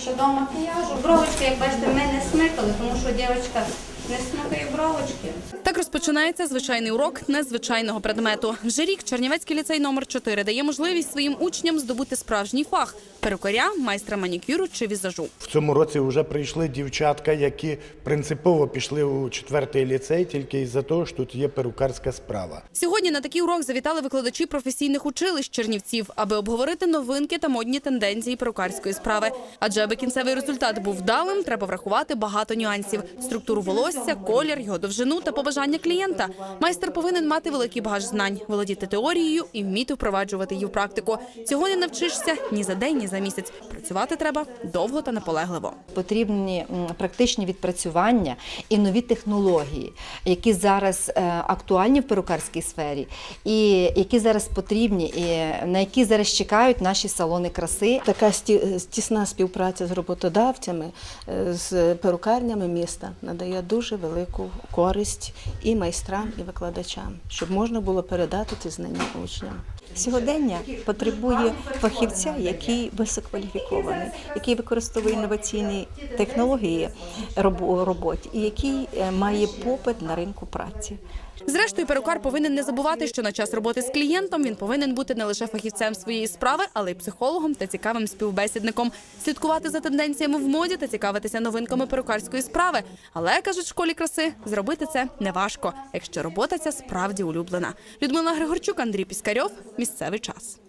ще до макіяжу. Бровочки, як бачите, ми не смикали, тому що дівчинка Так розпочинається звичайний урок незвичайного предмету. Вже рік Чернівецький ліцей номер 4 дає можливість своїм учням здобути справжній фах перукаря, майстра манікюру чи візажу. В цьому році вже прийшли дівчатка, які принципово пішли у четвертий ліцей тільки із-за того, що тут є перукарська справа. Сьогодні на такий урок завітали викладачі професійних училищ Чернівців, аби обговорити новинки та модні тенденції перукарської справи. Адже аби кінцевий результат був вдалим, треба врахувати багато нюансів: структуру волосся, колір, його довжину та побажання клієнта. Майстер повинен мати великий багаж знань, володіти теорією і вміти впроваджувати її в практику. Цього не навчишся ні за день, ні за місяць. Працювати треба довго та наполегливо. Потрібні практичні відпрацювання і нові технології, які зараз е, актуальні в перукарській сфері, і які зараз потрібні, і на які зараз чекають наші салони краси. Така сті- тісна співпраця з роботодавцями, е, з перукарнями міста надає дуже велику користь і майстрам, і викладачам, щоб можна було передати ці знання учням. Сьогодення потребує фахівця, який висококваліфікований, який використовує інноваційні технології у роботі і який е, має попит на ринку праці. Зрештою, перукар повинен не забувати, що на час роботи з клієнтом він повинен бути не лише фахівцем своєї справи, але й психологом та цікавим співбесідником, слідкувати за тенденціями в моді та цікавитися новинками перукарської справи. Але кажуть, школі краси зробити це неважко, якщо робота ця справді улюблена. Людмила Григорчук, Андрій Піскарьов. Місцевий час.